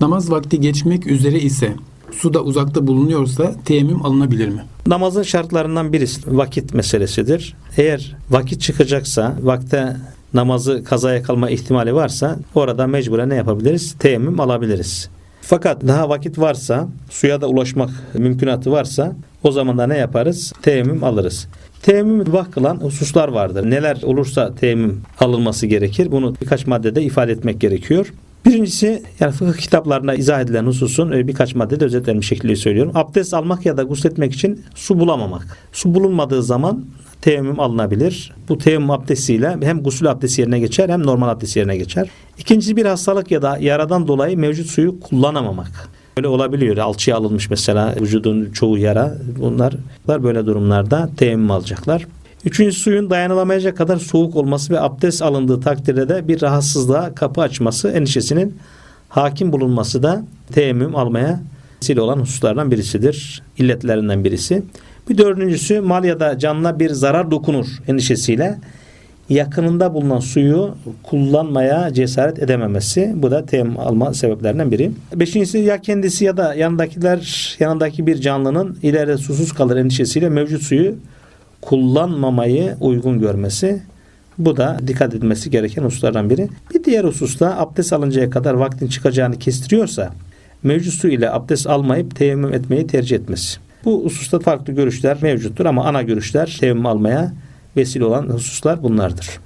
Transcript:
Namaz vakti geçmek üzere ise su da uzakta bulunuyorsa teyemmüm alınabilir mi? Namazın şartlarından birisi vakit meselesidir. Eğer vakit çıkacaksa, vakte namazı kazaya kalma ihtimali varsa orada mecburen ne yapabiliriz? Teyemmüm alabiliriz. Fakat daha vakit varsa, suya da ulaşmak mümkünatı varsa o zaman da ne yaparız? Teyemmüm alırız. Teyemmüm vak kılan hususlar vardır. Neler olursa teyemmüm alınması gerekir. Bunu birkaç maddede ifade etmek gerekiyor. Birincisi yani fıkıh kitaplarında izah edilen hususun e, birkaç maddede özetlenmiş şekilde söylüyorum. Abdest almak ya da gusletmek için su bulamamak. Su bulunmadığı zaman teyemmüm alınabilir. Bu teyemmüm abdestiyle hem gusül abdesti yerine geçer hem normal abdest yerine geçer. İkincisi bir hastalık ya da yaradan dolayı mevcut suyu kullanamamak. Böyle olabiliyor. Alçıya alınmış mesela vücudun çoğu yara. Bunlar böyle durumlarda teyemmüm alacaklar. Üçüncü suyun dayanılamayacak kadar soğuk olması ve abdest alındığı takdirde de bir rahatsızlığa kapı açması endişesinin hakim bulunması da teyemmüm almaya vesile olan hususlardan birisidir. İlletlerinden birisi. Bir dördüncüsü mal ya da canına bir zarar dokunur endişesiyle yakınında bulunan suyu kullanmaya cesaret edememesi. Bu da teyemmüm alma sebeplerinden biri. Beşincisi ya kendisi ya da yanındakiler yanındaki bir canlının ileride susuz kalır endişesiyle mevcut suyu kullanmamayı uygun görmesi. Bu da dikkat edilmesi gereken hususlardan biri. Bir diğer hususta abdest alıncaya kadar vaktin çıkacağını kestiriyorsa mevcut su ile abdest almayıp teyemmüm etmeyi tercih etmesi. Bu hususta farklı görüşler mevcuttur ama ana görüşler teyemmüm almaya vesile olan hususlar bunlardır.